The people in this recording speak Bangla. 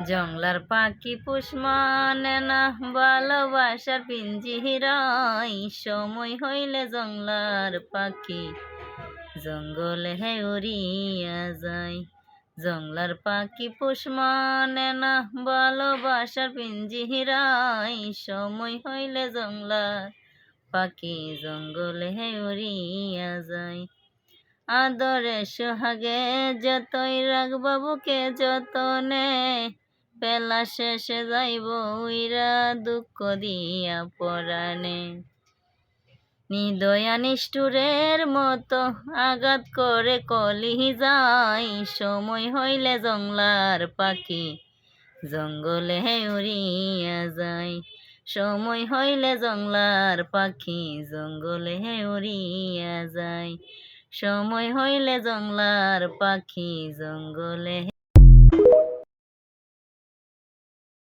জংলার পাখি পুষ মানে না ভালোবাসার পিঞ্জিরাই সময় হইলে জংলার পাখি জঙ্গলে হে উড়িয়া যায় জংলার পাখি পুষ মানে না ভালোবাসার পিঞ্জিরাই সময় হইলে জংলার পাখি জঙ্গলে হে উড়িয়া যায় আদরে সোহাগে যতই রাখবাবুকে যতনে পেলা শেষে যাইব উইরা দুঃখ দিয়া পরাণে। নিদয়া নিষ্ঠুরের মতো আঘাত করে কলি যাই, সময় হইলে জংলার পাখি জঙ্গলে উড়িয়া যায় সময় হইলে জংলার পাখি জঙ্গলে উড়িয়া যায় সময় হইলে জংলার পাখি জঙ্গলে